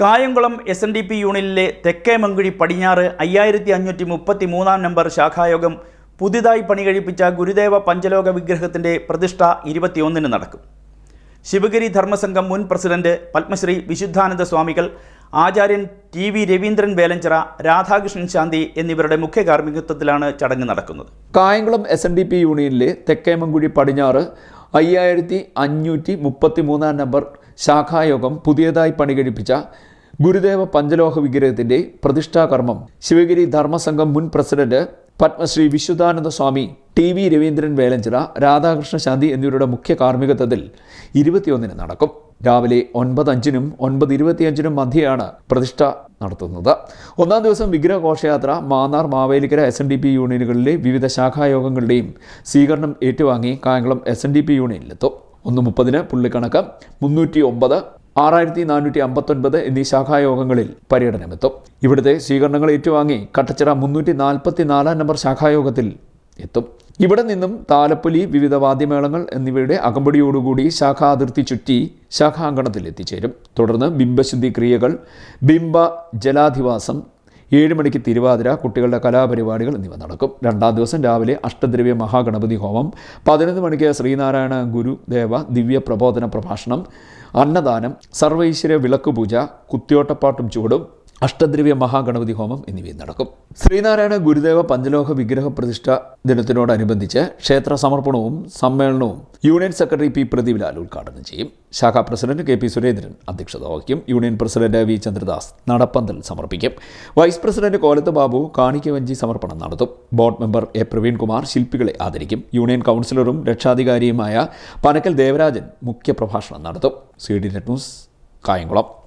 Kayamkulam S N D P യൂണിയനിലെ Thekke Mankuzhi പടിഞ്ഞാറ് അയ്യായിരത്തി അഞ്ഞൂറ്റി മുപ്പത്തി മൂന്നാം നമ്പർ ശാഖായോഗം പുതിയതായി പണി കഴിപ്പിച്ച ഗുരുദേവ പഞ്ചലോക വിഗ്രഹത്തിന്റെ പ്രതിഷ്ഠ ഇരുപത്തിയൊന്നിന് നടക്കും. ശിവഗിരി ധർമ്മസംഘം മുൻ പ്രസിഡന്റ് പത്മശ്രീ വിശുദ്ധാനന്ദ സ്വാമികൾ ആചാര്യൻ ടി വി രവീന്ദ്രൻ വേലഞ്ചിറ രാധാകൃഷ്ണൻ ശാന്തി എന്നിവരുടെ മുഖ്യ കാർമ്മികത്വത്തിലാണ് ചടങ്ങ് നടക്കുന്നത്. Kayamkulam S N D P യൂണിയനിലെ Thekkemankuzhi പടിഞ്ഞാറ് അയ്യായിരത്തി അഞ്ഞൂറ്റി മുപ്പത്തി മൂന്നാം നമ്പർ ശാഖായോഗം പുതിയതായി പണികഴിപ്പിച്ച ഗുരുദേവ പഞ്ചലോഹ വിഗ്രഹത്തിന്റെ പ്രതിഷ്ഠാകർമ്മം ശിവഗിരി ധർമ്മസംഘം മുൻ president Padmashri Vishudhananda Swami T V Raveendran Velanchira Radhakrishna Shanti എന്നിവരുടെ മുഖ്യ കാർമ്മികത്വത്തിൽ ഇരുപത്തിയൊന്നിന് നടക്കും. രാവിലെ ഒൻപത് അഞ്ചിനും ഒൻപത് ഇരുപത്തിയഞ്ചിനും മധ്യയാണ് പ്രതിഷ്ഠ നടത്തുന്നത്. ഒന്നാം ദിവസം വിഗ്രഹ ഘോഷയാത്ര Mannar Mavelikkara S N D P യൂണിയനുകളിലെ വിവിധ ശാഖായോഗങ്ങളുടെയും സ്വീകരണം ഏറ്റുവാങ്ങി Kayamkulam S N D P യൂണിയനിലെത്തും. ഒന്ന് മുപ്പതിന് പുള്ളിക്കണക്ക് മുന്നൂറ്റി ഒമ്പത് ആറായിരത്തി നാനൂറ്റി അമ്പത്തൊൻപത് എന്നീ ശാഖായോഗങ്ങളിൽ പര്യടനമെത്തും. ഇവിടുത്തെ സ്വീകരണങ്ങൾ ഏറ്റുവാങ്ങി കട്ടച്ചിറ മുന്നൂറ്റി നാൽപ്പത്തി നാലാം നമ്പർ ശാഖായോഗത്തിൽ എത്തും. ഇവിടെ നിന്നും താലപ്പൊലി വിവിധ വാദ്യമേളങ്ങൾ എന്നിവയുടെ അകമ്പടിയോടുകൂടി ശാഖാതിർത്തി ചുറ്റി ശാഖാങ്കണത്തിൽ എത്തിച്ചേരും. തുടർന്ന് ബിംബശുദ്ധി ക്രിയകൾ ബിംബ ജലാധിവാസം ഏഴ് മണിക്ക് തിരുവാതിര കുട്ടികളുടെ കലാപരിപാടികൾ എന്നിവ നടക്കും. രണ്ടാം ദിവസം രാവിലെ അഷ്ടദ്രവ്യ മഹാഗണപതി ഹോമം പതിനൊന്ന് മണിക്ക് ശ്രീനാരായണ ഗുരുദേവ ദിവ്യ പ്രബോധന പ്രഭാഷണം അന്നദാനം സർവൈശ്വര്യ വിളക്ക് പൂജ കുത്തിയോട്ടപ്പാട്ടും ചൂടും അഷ്ടദ്രവ്യ മഹാഗണപതി ഹോമം എന്നിവയും നടക്കും. ശ്രീനാരായണ ഗുരുദേവ പഞ്ചലോഹ വിഗ്രഹ പ്രതിഷ്ഠ ദിനത്തിനോടനുബന്ധിച്ച് ക്ഷേത്ര സമർപ്പണവും സമ്മേളനവും യൂണിയൻ സെക്രട്ടറി പി പ്രതിവിലാൽ ഉദ്ഘാടനം ചെയ്യും. ശാഖാ പ്രസിഡന്റ് കെ പി സുരേന്ദ്രൻ അധ്യക്ഷത വഹിക്കും. യൂണിയൻ പ്രസിഡന്റ് വി ചന്ദ്രദാസ് നടപ്പന്തൽ സമർപ്പിക്കും. വൈസ് പ്രസിഡന്റ് കോലത്ത് ബാബു കാണിക്കവഞ്ചി സമർപ്പണം നടത്തും. ബോർഡ് മെമ്പർ എ പ്രവീൺകുമാർ ശില്പികളെ ആദരിക്കും. യൂണിയൻ കൗൺസിലറും രക്ഷാധികാരിയുമായ പനക്കൽ ദേവരാജൻ മുഖ്യപ്രഭാഷണം നടത്തും. C D net news Kayamkulam.